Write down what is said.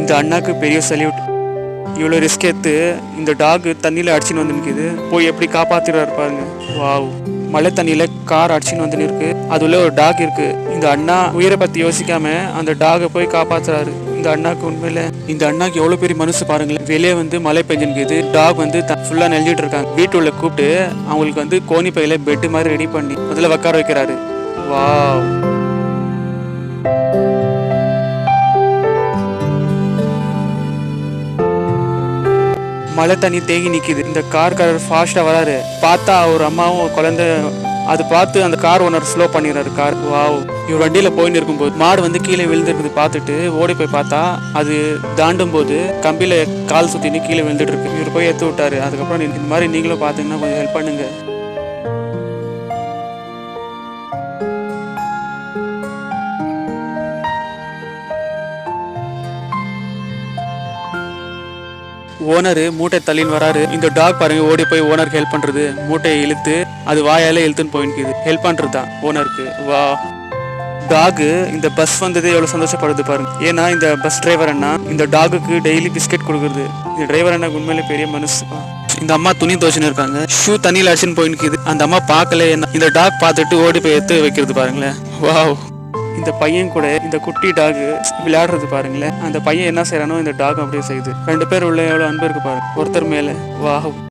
இந்த அண்ணாக்கு பெரிய சல்யூட் இவ்வளோ ரிஸ்க் எடுத்து இந்த டாக் தண்ணியில் அடிச்சுன்னு வந்து நிற்குது போய் எப்படி காப்பாத்திடுறாரு பாருங்க. வாவ் மழை தண்ணியில் கார் அடிச்சுன்னு வந்து இருக்கு அதுல ஒரு டாக் இருக்கு. இந்த அண்ணா உயிரை பற்றி யோசிக்காம அந்த டாகை போய் காப்பாத்துறாரு. இந்த அண்ணாக்கு உண்மையில இந்த அண்ணாக்கு எவ்வளோ பெரிய மனசு பாருங்களேன். வெளியே வந்து மழை பெஞ்சுனுக்குது டாக் வந்து ஃபுல்லாக நெஞ்சிட்டு இருக்காங்க. வீட்டுள்ள கூப்பிட்டு அவங்களுக்கு வந்து கோணி பையில பெட் மாதிரி ரெடி பண்ணி முதல்ல உட்கார வைக்கிறாரு. வாவ் மழை தண்ணி தேங்கி நிற்கிது இந்த கார்காரர் ஃபாஸ்ட்டாக வராரு. பார்த்தா அவர் அம்மாவும் குழந்தை அது பார்த்து அந்த கார் ஓனர் ஸ்லோ பண்ணிடுறாரு கார் வாவ் இவர் வண்டியில் போயின்னு இருக்கும்போது மாடு வந்து கீழே விழுந்துருக்குது பார்த்துட்டு ஓடி போய் பார்த்தா அது தாண்டும் போது கம்பியில் கால் சுற்றின்னு கீழே விழுந்துட்டு இருக்கு. இவர் போய் எடுத்து விட்டாரு. அதுக்கப்புறம் இந்த மாதிரி நீங்களும் பார்த்தீங்கன்னா கொஞ்சம் ஹெல்ப் பண்ணுங்க. ஓனர் மூட்டை தள்ளின்னு வராரு. இந்த டாக் பாருங்க ஓடி போய் ஓனருக்கு ஹெல்ப் பண்றது. மூட்டையை இழுத்து அது வாயால இழுத்துன்னு போயிருக்குது ஹெல்ப் பண்றது தான் ஓனருக்கு. வா. டாக் இந்த பஸ் வந்ததே எவ்வளோ சந்தோஷப்படுது பாருங்க. ஏன்னா இந்த பஸ் டிரைவர் அண்ணா இந்த டாகுக்கு டெய்லி பிஸ்கெட் கொடுக்குறது. இந்த டிரைவர் அண்ணா உண்மையிலே பெரிய மனசு. இந்த அம்மா துணி துவச்சுன்னு இருக்காங்க. ஷூ தண்ணியில் அடிச்சுன்னு போயிருக்குது அந்த அம்மா பார்க்கல என்ன? இந்த டாக் பார்த்துட்டு ஓடி போய் எடுத்து வைக்கிறது பாருங்களேன். வாவ். இந்த பையன் கூட இந்த குட்டி டாக் விளையாடுறது பாருங்களேன். அந்த பையன் என்ன செய்யறானோ இந்த டாக் அப்படியே செய்யுது. ரெண்டு பேர் உள்ள எவ்வளவு அன்பு இருக்கு பாருங்க ஒருத்தர் மேல. வாவ்.